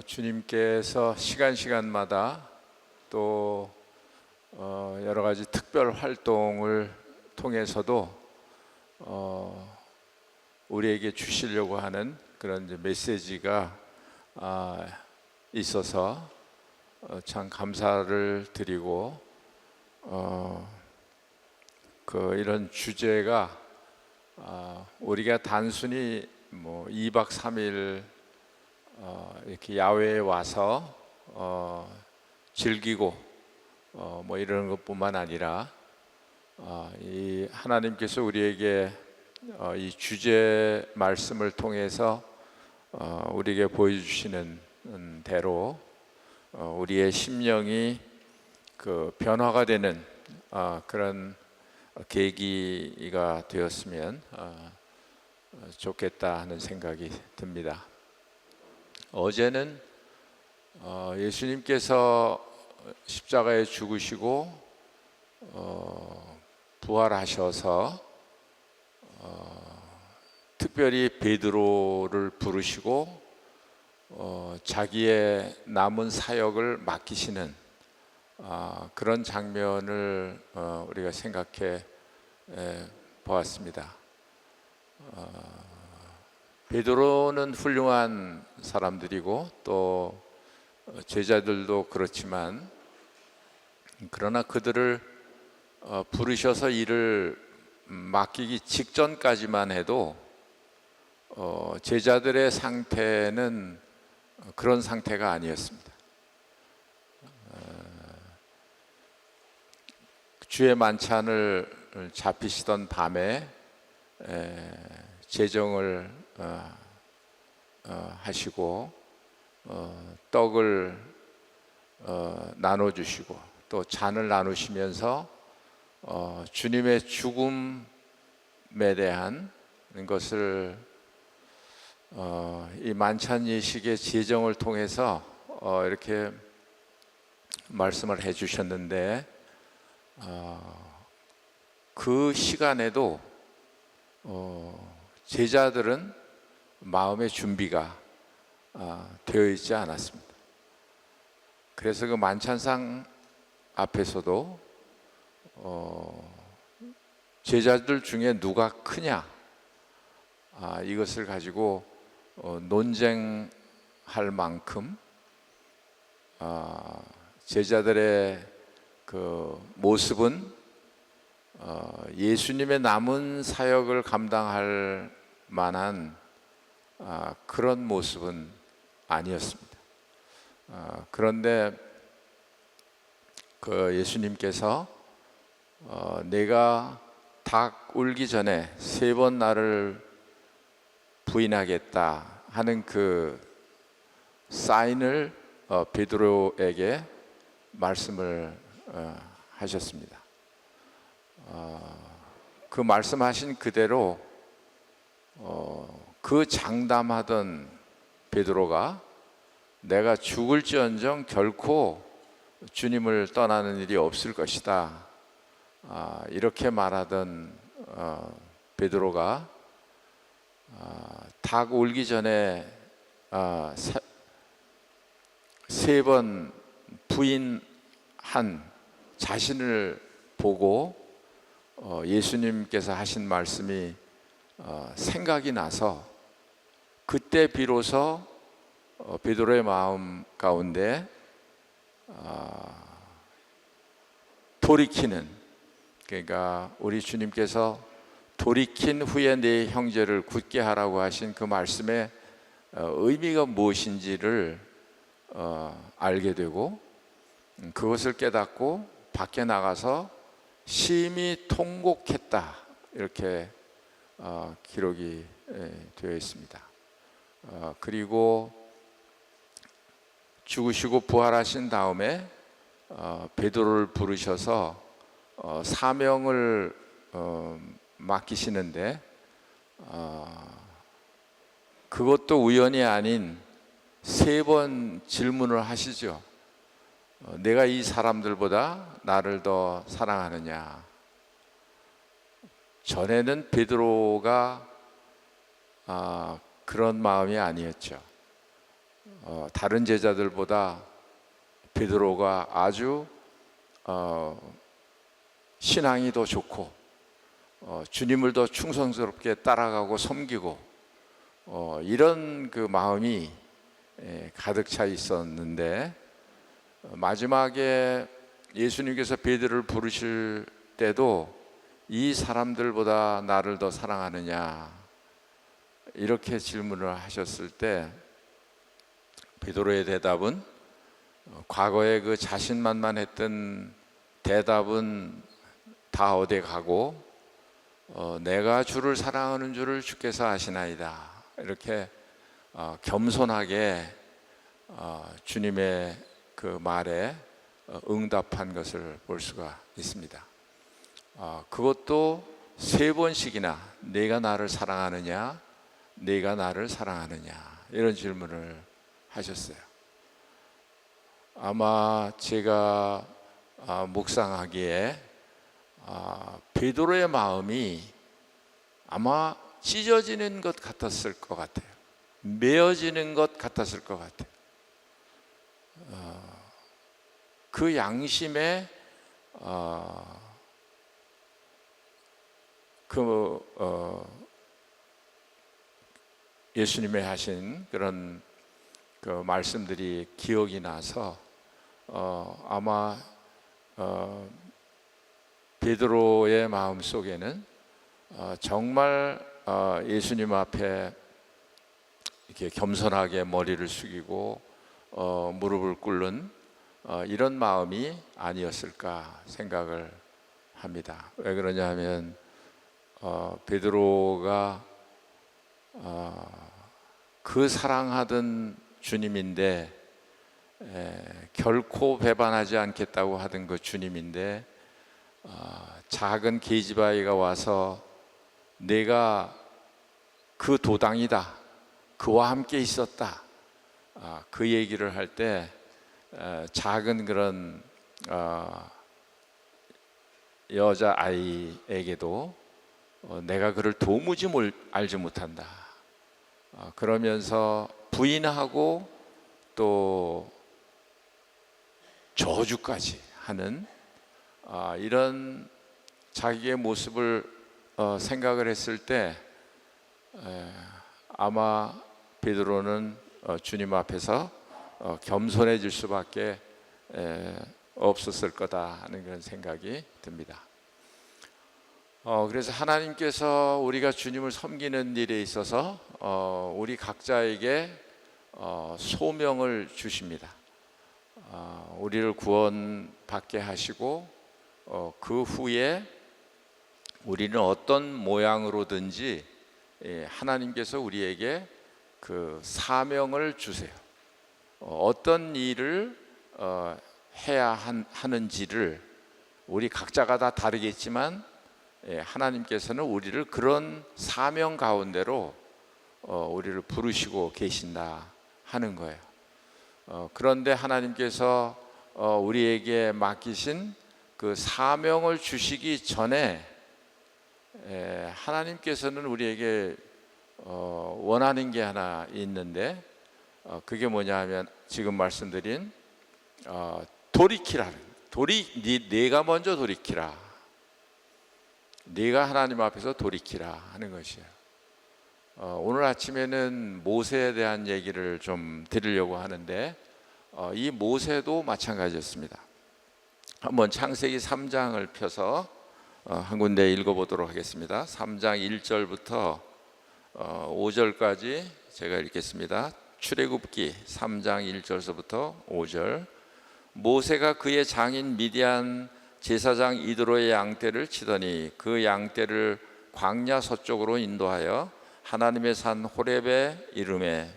어, 주님께서 시간 시간마다 또 어, 여러 가지 특별 활동을 통해서도 어, 우리에게 주시려고 하는 그런 메시지가 아, 있어서 어, 참 감사를 드리고 어, 그 이런 주제가 아, 우리가 단순히 뭐 2박 3일 어, 이렇게 야외에 와서 어, 즐기고 어, 뭐 이러는 것뿐만 아니라 어, 이 하나님께서 우리에게 어, 이 주제 말씀을 통해서 어, 우리에게 보여주시는 음, 대로 어, 우리의 심령이 그 변화가 되는 어, 그런 계기가 되었으면 어, 어, 좋겠다 하는 생각이 듭니다. 어제는 어, 예수님께서 십자가에 죽으시고 어, 부활하셔서 어, 특별히 베드로를 부르시고 어, 자기의 남은 사역을 맡기시는 아, 그런 장면을 어, 우리가 생각해 에, 보았습니다. 어, 베드로는 훌륭한 사람들이고 또 제자들도 그렇지만 그러나 그들을 어, 부르셔서 일을 맡기기 직전까지만 해도 어, 제자들의 상태는 그런 상태가 아니었습니다. 어, 주의 만찬을 잡히시던 밤에 에, 재정을 어, 어, 하시고 어, 떡을 어, 나눠주시고 또 잔을 나누시면서 어, 주님의 죽음에 대한 것을 어, 이 만찬 예식의 제정을 통해서 어, 이렇게 말씀을 해주셨는데 어, 그 시간에도 어, 제자들은 마음의 준비가 아, 되어 있지 않았습니다. 그래서 그 만찬상 앞에서도 어, 제자들 중에 누가 크냐 아, 이것을 가지고 어, 논쟁할 만큼 아, 제자들의 그 모습은 어, 예수님의 남은 사역을 감당할 만한 아, 그런 모습은 아니었습니다. 아, 그런데 그 예수님께서 어, 내가 닭 울기 전에 세 번 나를 부인하겠다 하는 그 사인을 어, 베드로에게 말씀을 어, 하셨습니다. 어, 그 말씀하신 그대로 어, 그 장담하던 베드로가 내가 죽을지언정 결코 주님을 떠나는 일이 없을 것이다. 아, 이렇게 말하던 어, 베드로가 아, 닭 울기 전에 아, 세번 부인한 자신을 보고 어, 예수님께서 하신 말씀이 어, 생각이 나서 그때 비로소 어, 베드로의 마음 가운데 돌이키는 그러니까 우리 주님께서 돌이킨 후에 내 형제를 굳게 하라고 하신 그 말씀의 의미가 무엇인지를 알게 되고 음, 그것을 깨닫고 밖에 나가서 심히 통곡했다 이렇게 어, 기록이 예, 되어 있습니다. 어, 그리고 죽으시고 부활하신 다음에 어, 베드로를 부르셔서 어, 사명을 어, 맡기시는데 어, 그것도 우연이 아닌 세 번 질문을 하시죠. 어, 내가 이 사람들보다 나를 더 사랑하느냐? 전에는 베드로가 아, 그런 마음이 아니었죠. 어, 다른 제자들보다 베드로가 아주 어, 신앙이 더 좋고 어, 주님을 더 충성스럽게 따라가고 섬기고 어, 이런 그 마음이 예, 가득 차 있었는데 어, 마지막에 예수님께서 베드로를 부르실 때도 이 사람들보다 나를 더 사랑하느냐 이렇게 질문을 하셨을 때 베드로의 대답은 어, 과거에 그 자신만만했던 대답은 다 어디 가고 어, 내가 주를 사랑하는 줄을 주께서 아시나이다 이렇게 어, 겸손하게 어, 주님의 그 말에 어, 응답한 것을 볼 수가 있습니다. 어, 그것도 세 번씩이나 내가 나를 사랑하느냐, 내가 나를 사랑하느냐 이런 질문을 하셨어요. 아마 제가 아, 묵상하기에 아, 베드로의 마음이 아마 찢어지는 것 같았을 것 같아요. 메어지는 것 같았을 것 같아요. 어, 그 양심에 어, 그 어, 예수님의 하신 그런 그 말씀들이 기억이 나서 어, 아마 어, 베드로의 마음 속에는 어, 정말 어, 예수님 앞에 이렇게 겸손하게 머리를 숙이고 어, 무릎을 꿇는 어, 이런 마음이 아니었을까 생각을 합니다. 왜 그러냐하면 어, 베드로가 어, 그 사랑하던 주님인데 에, 결코 배반하지 않겠다고 하던 그 주님인데 어, 작은 계집아이가 와서 내가 그 도당이다 그와 함께 있었다 아, 그 얘기를 할 때 작은 그런 어, 여자 아이에게도 어, 내가 그를 도무지 몰- 알지 못한다. 어, 그러면서 부인하고 또 저주까지 하는 아, 이런 자기의 모습을 어, 생각을 했을 때 에, 아마 베드로는 어, 주님 앞에서 어, 겸손해질 수밖에 에, 없었을 거다 하는 그런 생각이 듭니다. 어, 그래서 하나님께서 우리가 주님을 섬기는 일에 있어서 어, 우리 각자에게 어, 소명을 주십니다. 어, 우리를 구원받게 하시고 어, 그 후에 우리는 어떤 모양으로든지 예, 하나님께서 우리에게 그 사명을 주세요. 어, 어떤 일을 어, 해야 한, 하는지를 우리 각자가 다 다르겠지만 예, 하나님께서는 우리를 그런 사명 가운데로 어, 우리를 부르시고 계신다 하는 거예요. 어, 그런데 하나님께서 어, 우리에게 맡기신 그 사명을 주시기 전에 에, 하나님께서는 우리에게 어, 원하는 게 하나 있는데 어, 그게 뭐냐 하면 지금 말씀드린 어, 돌이키라는 돌이 네, 내가 먼저 돌이키라 네가 하나님 앞에서 돌이키라 하는 것이에요. 어, 오늘 아침에는 모세에 대한 얘기를 좀 드리려고 하는데 어, 이 모세도 마찬가지였습니다. 한번 창세기 3장을 펴서 어, 한 군데 읽어보도록 하겠습니다. 3장 1절부터 어, 5절까지 제가 읽겠습니다. 출애굽기 3장 1절서부터 5절 모세가 그의 장인 미디안 제사장 이드로의 양떼를 치더니 그 양떼를 광야 서쪽으로 인도하여 하나님의 산 호렙에 이름에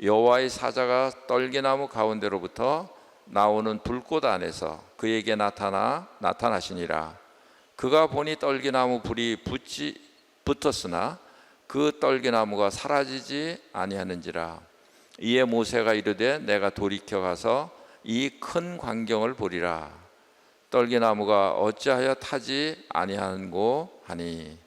여호와의 사자가 떨기나무 가운데로부터 나오는 불꽃 안에서 그에게 나타나 나타나시니라. 그가 보니 떨기나무 불이 붙지 붙었으나 그 떨기나무가 사라지지 아니하는지라. 이에 모세가 이르되 내가 돌이켜 가서 이 큰 광경을 보리라 떨기나무가 어찌하여 타지 아니하는고 하니?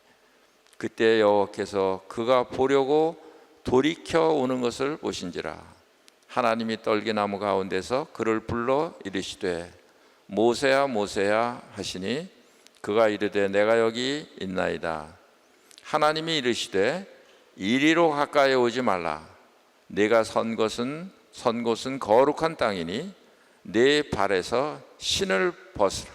그때 여호와께서 그가 보려고 돌이켜 오는 것을 보신지라. 하나님이 떨기나무 가운데서 그를 불러 이르시되 모세야 모세야 하시니 그가 이르되 내가 여기 있나이다. 하나님이 이르시되 이리로 가까이 오지 말라. 내가 선 것은 선 곳은 거룩한 땅이니 내 발에서 신을 벗으라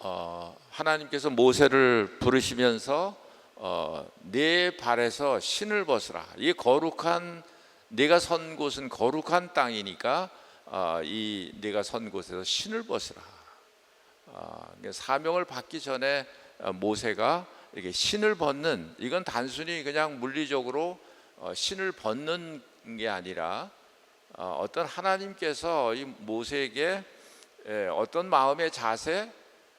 어, 하나님께서 모세를 부르시면서 어, 내 발에서 신을 벗으라. 이 거룩한 내가 선 곳은 거룩한 땅이니까 어, 이 내가 선 곳에서 신을 벗으라. 어, 사명을 받기 전에 어, 모세가 이렇게 신을 벗는 이건 단순히 그냥 물리적으로 어, 신을 벗는 게 아니라 어, 어떤 하나님께서 이 모세에게 에, 어떤 마음의 자세,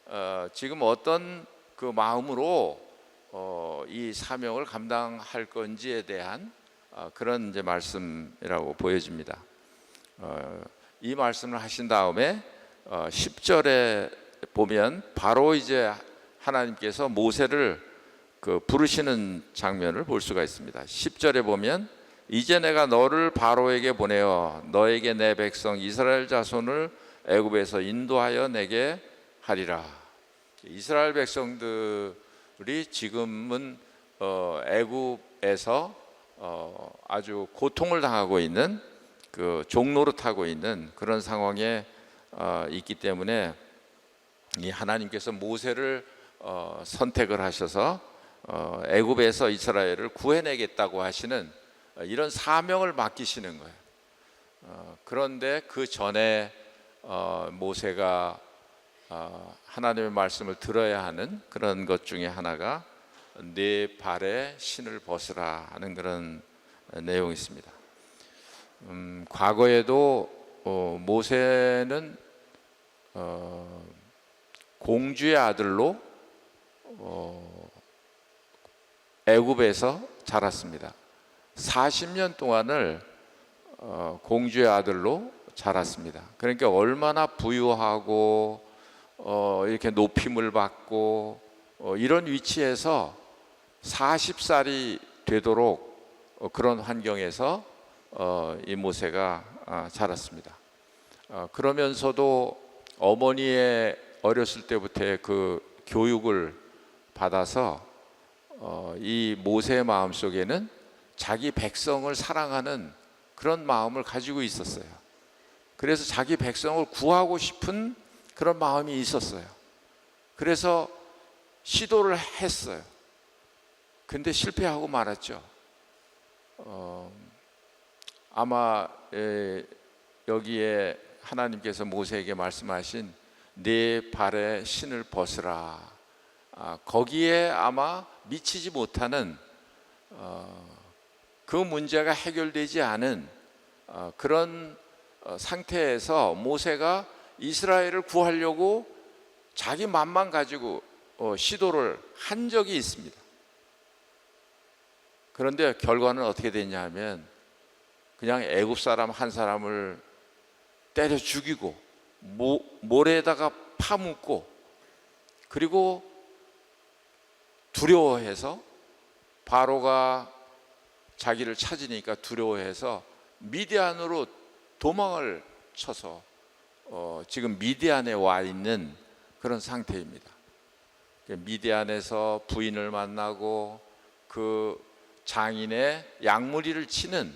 어, 지금 어떤 그 마음으로 어, 이 사명을 감당할 건지에 대한 어, 그런 이제 말씀이라고 보여집니다. 어, 이 말씀을 하신 다음에 어, 10절에 보면 바로 이제 하나님께서 모세를 그 부르시는 장면을 볼 수가 있습니다. 10절에 보면 이제 내가 너를 바로에게 보내어 너에게 내 백성 이스라엘 자손을 애굽에서 인도하여 내게 하리라. 이스라엘 백성들이 지금은 어, 애굽에서 어, 아주 고통을 당하고 있는 그 종로릇하고 있는 그런 상황에 어, 있기 때문에 이 하나님께서 모세를 어, 선택을 하셔서 어, 애굽에서 이스라엘을 구해내겠다고 하시는 어, 이런 사명을 맡기시는 거예요. 어, 그런데 그 전에 어, 모세가 어, 하나님의 말씀을 들어야 하는 그런 것 중에 하나가 내 발에 신을 벗으라 하는 그런 내용이 있습니다. 음, 과거에도 어, 모세는 어, 공주의 아들로 어, 애굽에서 자랐습니다. 40년 동안을 어, 공주의 아들로 자랐습니다. 그러니까 얼마나 부유하고 어, 이렇게 높임을 받고 어, 이런 위치에서 40살이 되도록 어, 그런 환경에서 어, 이 모세가 아, 자랐습니다. 어, 그러면서도 어머니의 어렸을 때부터의 그 교육을 받아서 어, 이 모세의 마음 속에는 자기 백성을 사랑하는 그런 마음을 가지고 있었어요. 그래서 자기 백성을 구하고 싶은 그런 마음이 있었어요. 그래서 시도를 했어요. 근데 실패하고 말았죠. 어, 아마 에, 여기에 하나님께서 모세에게 말씀하신 네 발에 신을 벗으라. 아, 거기에 아마 미치지 못하는 어, 그 문제가 해결되지 않은 어, 그런 어, 상태에서 모세가 이스라엘을 구하려고 자기 맘만 가지고 어, 시도를 한 적이 있습니다. 그런데 결과는 어떻게 됐냐 하면 그냥 애굽 사람 한 사람을 때려 죽이고 모, 모래에다가 파묻고 그리고 두려워해서 바로가 자기를 찾으니까 두려워해서 미디안으로 도망을 쳐서 어, 지금 미디안에 와 있는 그런 상태입니다. 미디안에서 부인을 만나고 그 장인의 양무리를 치는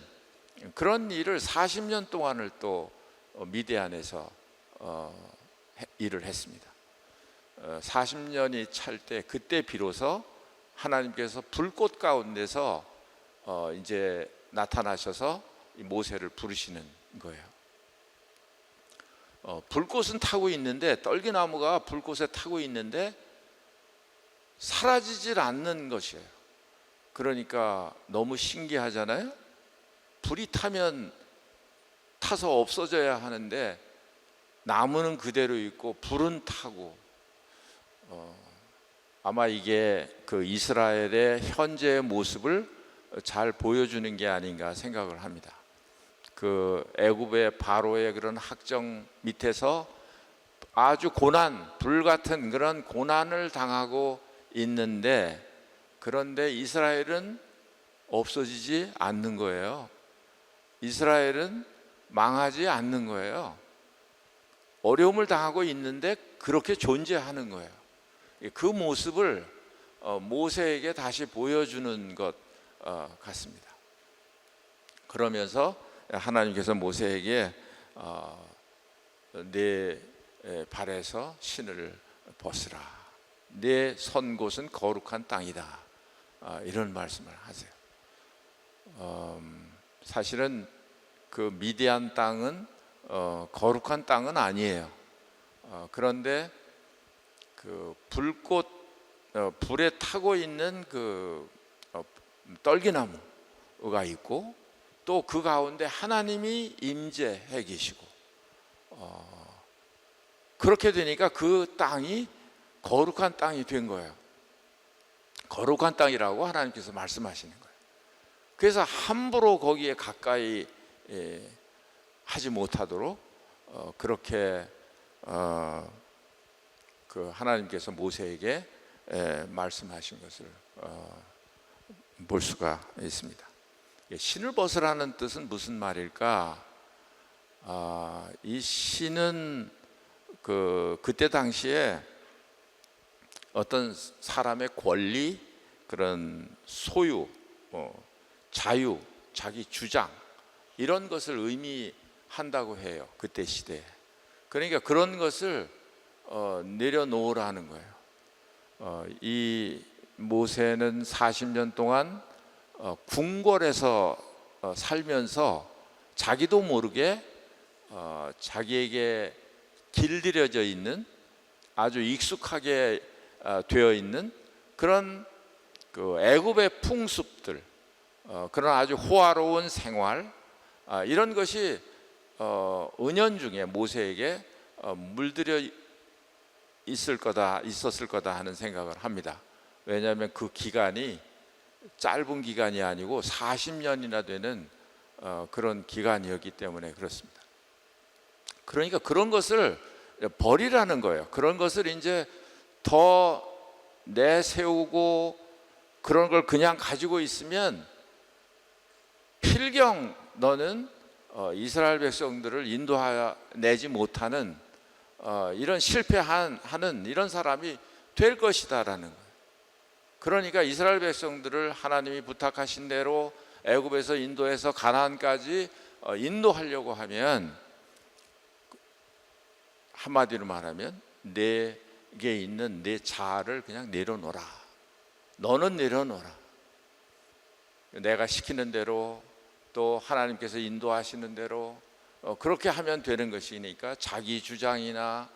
그런 일을 40년 동안을 또 어, 미디안에서 어, 해- 일을 했습니다. 어, 40년이 찰 때 그때 비로소 하나님께서 불꽃 가운데서 어, 이제 나타나셔서 이 모세를 부르시는 거예요. 어, 불꽃은 타고 있는데 떨기나무가 불꽃에 타고 있는데 사라지질 않는 것이에요. 그러니까 너무 신기하잖아요. 불이 타면 타서 없어져야 하는데 나무는 그대로 있고 불은 타고 어, 아마 이게 그 이스라엘의 현재의 모습을 잘 보여주는 게 아닌가 생각을 합니다. 그 애굽의 바로의 그런 학정 밑에서 아주 고난, 불 같은 그런 고난을 당하고 있는데 그런데 이스라엘은 없어지지 않는 거예요. 이스라엘은 망하지 않는 거예요. 어려움을 당하고 있는데 그렇게 존재하는 거예요. 그 모습을 어, 모세에게 다시 보여주는 것 어, 같습니다. 그러면서 하나님께서 모세에게 어, 내 발에서 신을 벗으라. 내 선 곳은 거룩한 땅이다. 아, 이런 말씀을 하세요. 음, 사실은 그 미디안 땅은 어, 거룩한 땅은 아니에요. 어, 그런데 그 불꽃 어, 불에 타고 있는 그 어, 떨기나무가 있고 또 그 가운데 하나님이 임재해 계시고 어, 그렇게 되니까 그 땅이 거룩한 땅이 된 거예요. 거룩한 땅이라고 하나님께서 말씀하시는 거예요. 그래서 함부로 거기에 가까이 예, 하지 못하도록 어, 그렇게 어, 그 하나님께서 모세에게 에, 말씀하신 것을 어, 볼 수가 있습니다. 예, 신을 벗으라는 뜻은 무슨 말일까? 아, 이 신은 그 그때 당시에 어떤 사람의 권리, 그런 소유, 어, 자유, 자기 주장 이런 것을 의미한다고 해요. 그때 시대에. 그러니까 그런 것을 어, 내려놓으라는 거예요. 어, 이 모세는 40년 동안 어, 궁궐에서 어, 살면서 자기도 모르게 어, 자기에게 길들여져 있는 아주 익숙하게 어, 되어 있는 그런 그 애굽의 풍습들 어, 그런 아주 호화로운 생활 아, 이런 것이 어, 은연중에 모세에게 어, 물들여 있을 거다 있었을 거다 하는 생각을 합니다. 왜냐하면 그 기간이 짧은 기간이 아니고 40년이나 되는 어, 그런 기간이었기 때문에 그렇습니다. 그러니까 그런 것을 버리라는 거예요. 그런 것을 이제 더 내세우고 그런 걸 그냥 가지고 있으면 필경 너는 어, 이스라엘 백성들을 인도하내지 못하는 어, 이런 실패한 하는 이런 사람이 될 것이다라는 거예요. 그러니까 이스라엘 백성들을 하나님이 부탁하신 대로 애굽에서 인도해서 가나안까지 어, 인도하려고 하면 한마디로 말하면 내게 있는 내 자아를 그냥 내려놓아라. 너는 내려놓아라. 내가 시키는 대로 또 하나님께서 인도하시는 대로 어, 그렇게 하면 되는 것이니까 자기 주장이나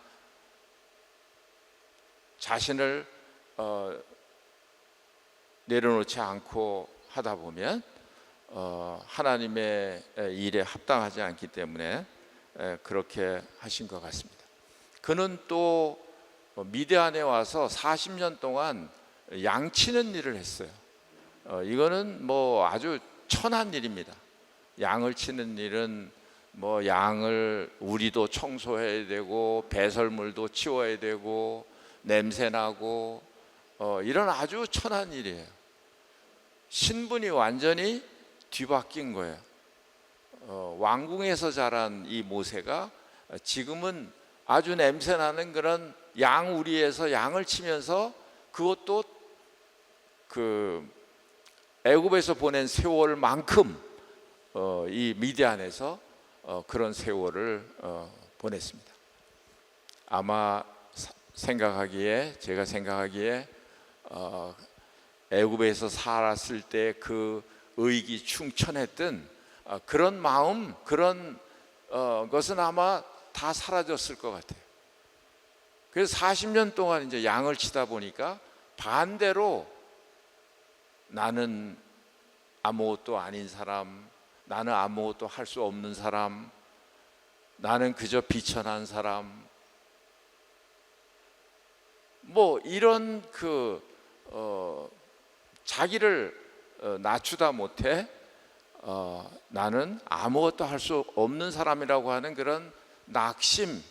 자신을 어, 내려놓지 않고 하다 보면 어, 하나님의 일에 합당하지 않기 때문에 에, 그렇게 하신 것 같습니다. 그는 또 미대안에 와서 40년 동안 양치는 일을 했어요. 어, 이거는 뭐 아주 천한 일입니다. 양을 치는 일은 뭐 양을 우리도 청소해야 되고 배설물도 치워야 되고 냄새 나고 어, 이런 아주 천한 일이에요. 신분이 완전히 뒤바뀐 거예요. 어, 왕궁에서 자란 이 모세가 지금은 아주 냄새 나는 그런 양 우리에서 양을 치면서 그것도 그 애굽에서 보낸 세월만큼 어, 이 미디안에서 어, 그런 세월을 어, 보냈습니다. 아마 사, 생각하기에 제가 생각하기에 어, 애굽에서 살았을 때 그 의기 충천했던 어, 그런 마음 그런 어, 것은 아마 다 사라졌을 것 같아요. 그래서 40년 동안 이제 양을 치다 보니까 반대로 나는 아무것도 아닌 사람, 나는 아무것도 할 수 없는 사람, 나는 그저 비천한 사람, 뭐 이런 그 어, 자기를 어, 낮추다 못해 어, 나는 아무것도 할 수 없는 사람이라고 하는 그런 낙심,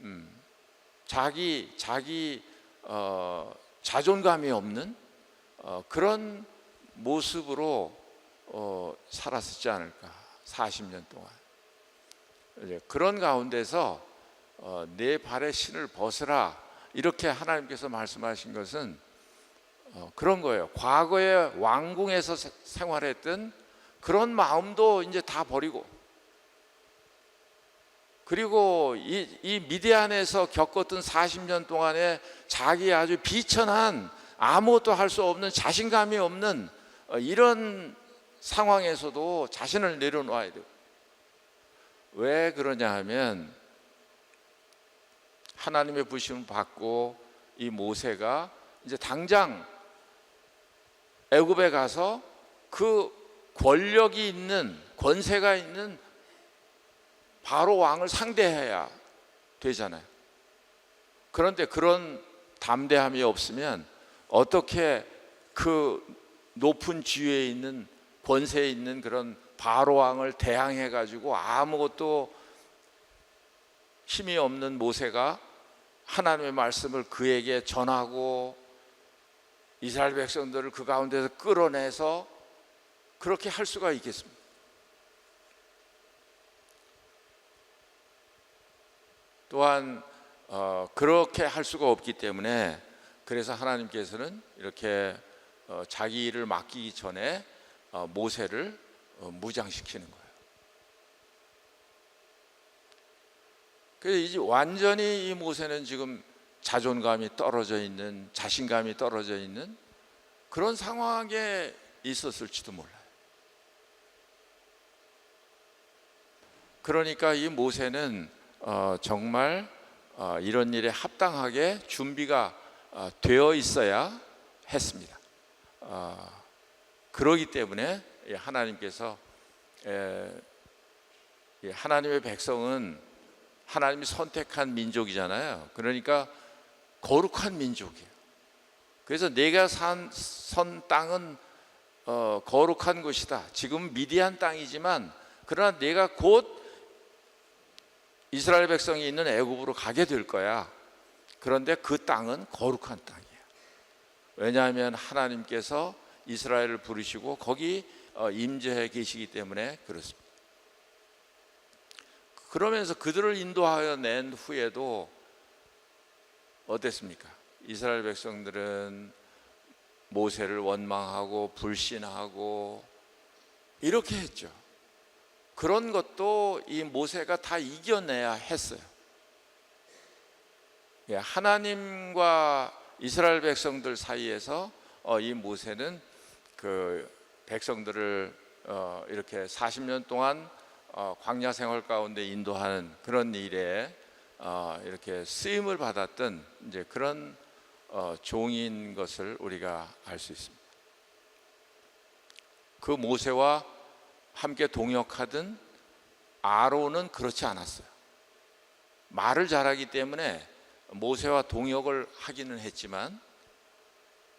음, 자기 자기 어, 자존감이 없는 어, 그런 모습으로 어, 살았었지 않을까. 40년 동안. 이제 그런 가운데서 어, 내 발의 신을 벗으라. 이렇게 하나님께서 말씀하신 것은 어, 그런 거예요. 과거에 왕궁에서 세- 생활했던 그런 마음도 이제 다 버리고 그리고 이, 이 미디안에서 겪었던 40년 동안에 자기 아주 비천한 아무것도 할 수 없는 자신감이 없는 어, 이런 상황에서도 자신을 내려놓아야 돼요. 왜 그러냐 하면 하나님의 부심을 받고 이 모세가 이제 당장 애굽에 가서 그 권력이 있는 권세가 있는 바로 왕을 상대해야 되잖아요. 그런데 그런 담대함이 없으면 어떻게 그 높은 지위에 있는 권세에 있는 그런 바로 왕을 대항해 가지고 아무것도 힘이 없는 모세가 하나님의 말씀을 그에게 전하고 이스라엘 백성들을 그 가운데서 끌어내서 그렇게 할 수가 있겠습니까? 또한 어, 그렇게 할 수가 없기 때문에 그래서 하나님께서는 이렇게 어, 자기 일을 맡기기 전에 어, 모세를 어, 무장시키는 거예요. 그래서 이제 완전히 이 모세는 지금 자존감이 떨어져 있는 자신감이 떨어져 있는 그런 상황에 있었을지도 몰라요. 그러니까 이 모세는 어, 정말 어, 이런 일에 합당하게 준비가 어, 되어 있어야 했습니다. 어, 그러기 때문에 예, 하나님께서 에, 예, 하나님의 백성은 하나님이 선택한 민족이잖아요. 그러니까 거룩한 민족이에요. 그래서 내가 산, 선 땅은 어, 거룩한 곳이다. 지금 미디안 땅이지만 그러나 내가 곧 이스라엘 백성이 있는 애굽으로 가게 될 거야. 그런데 그 땅은 거룩한 땅이야. 왜냐하면 하나님께서 이스라엘을 부르시고 거기 어, 임재해 계시기 때문에 그렇습니다. 그러면서 그들을 인도하여 낸 후에도 어땠습니까? 이스라엘 백성들은 모세를 원망하고 불신하고 이렇게 했죠. 그런 것도 이 모세가 다 이겨내야 했어요. 예, 하나님과 이스라엘 백성들 사이에서 어, 이 모세는 그 백성들을 어, 이렇게 40년 동안 어, 광야 생활 가운데 인도하는 그런 일에 어, 이렇게 쓰임을 받았던 이제 그런 어, 종인 것을 우리가 알 수 있습니다. 그 모세와 함께 동역하던 아론은 그렇지 않았어요. 말을 잘하기 때문에 모세와 동역을 하기는 했지만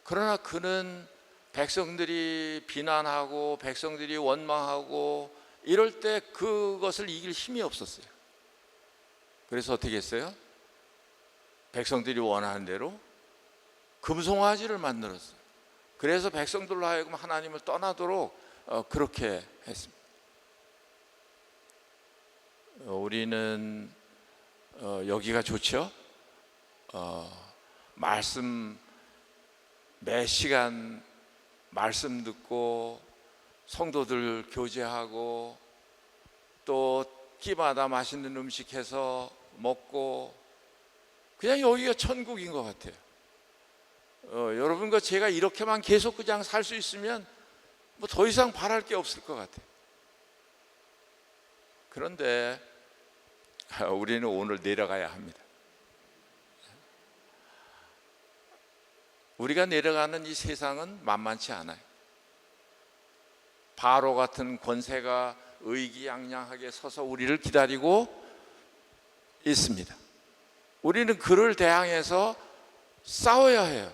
그러나 그는 백성들이 비난하고 백성들이 원망하고 이럴 때 그것을 이길 힘이 없었어요. 그래서 어떻게 했어요? 백성들이 원하는 대로 금송아지를 만들었어요. 그래서 백성들로 하여금 하나님을 떠나도록 어, 그렇게 했습니다. 어, 우리는 어, 여기가 좋죠. 어, 말씀 매 시간 말씀 듣고 성도들 교제하고 또 끼마다 맛있는 음식 해서 먹고 그냥 여기가 천국인 것 같아요. 어, 여러분과 제가 이렇게만 계속 그냥 살 수 있으면 뭐 더 이상 바랄 게 없을 것 같아요. 그런데 우리는 오늘 내려가야 합니다. 우리가 내려가는 이 세상은 만만치 않아요. 바로 같은 권세가 의기양양하게 서서 우리를 기다리고 있습니다. 우리는 그를 대항해서 싸워야 해요.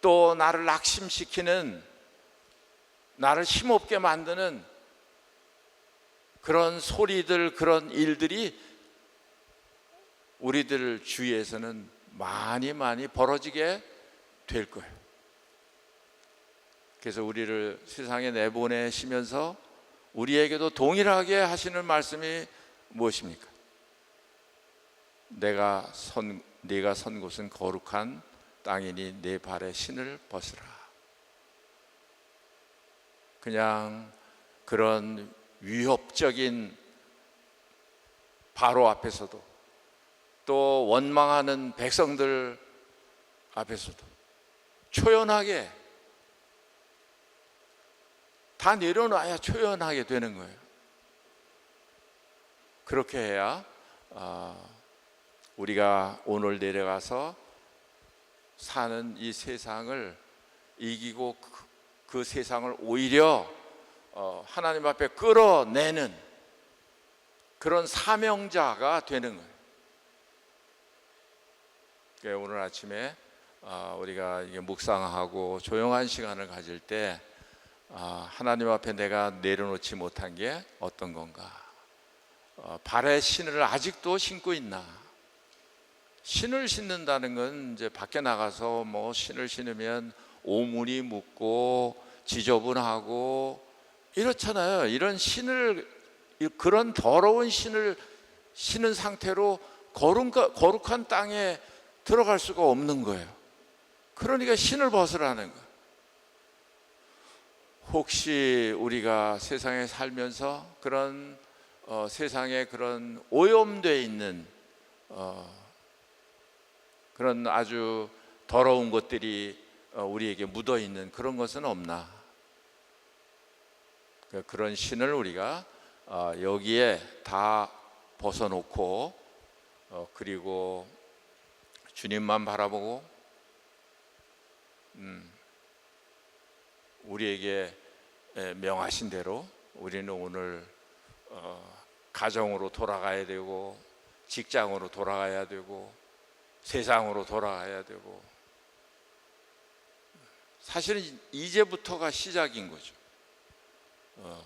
또 나를 낙심시키는 나를 힘없게 만드는 그런 소리들 그런 일들이 우리들 주위에서는 많이 많이 벌어지게 될 거예요. 그래서 우리를 세상에 내보내시면서 우리에게도 동일하게 하시는 말씀이 무엇입니까? 내가 선 네가 선 곳은 거룩한 땅이니 내 발에 신을 벗으라. 그냥 그런 위협적인 바로 앞에서도 또 원망하는 백성들 앞에서도 초연하게 다 내려놔야 초연하게 되는 거예요. 그렇게 해야 아, 우리가 오늘 내려가서 사는 이 세상을 이기고 그, 그 세상을 오히려 어, 하나님 앞에 끌어내는 그런 사명자가 되는 거예요. 그러니까 오늘 아침에 아, 우리가 묵상하고 조용한 시간을 가질 때 아, 하나님 앞에 내가 내려놓지 못한 게 어떤 건가? 어, 발에 신을 아직도 신고 있나? 신을 신는다는 건 이제 밖에 나가서 뭐 신을 신으면 오물이 묻고 지저분하고 이렇잖아요. 이런 신을 그런 더러운 신을 신은 상태로 거룩, 거룩한 땅에 들어갈 수가 없는 거예요. 그러니까 신을 벗으라는 거예요. 혹시 우리가 세상에 살면서 그런 어, 세상에 그런 오염돼 있는 어, 그런 아주 더러운 것들이 어, 우리에게 묻어 있는 그런 것은 없나? 그- 그런 신을 우리가 어, 여기에 다 벗어놓고 어, 그리고 주님만 바라보고 음, 우리에게 에, 명하신 대로 우리는 오늘 어, 가정으로 돌아가야 되고 직장으로 돌아가야 되고 세상으로 돌아가야 되고 사실은 이제부터가 시작인 거죠. 어,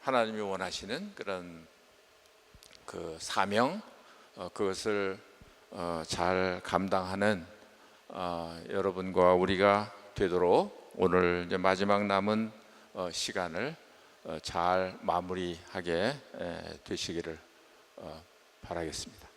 하나님이 원하시는 그런 그 사명 어, 그것을 어, 잘 감당하는 어, 여러분과 우리가 되도록 오늘 이제 마지막 남은 어, 시간을 어, 잘 마무리하게 에, 되시기를 어, 바라겠습니다.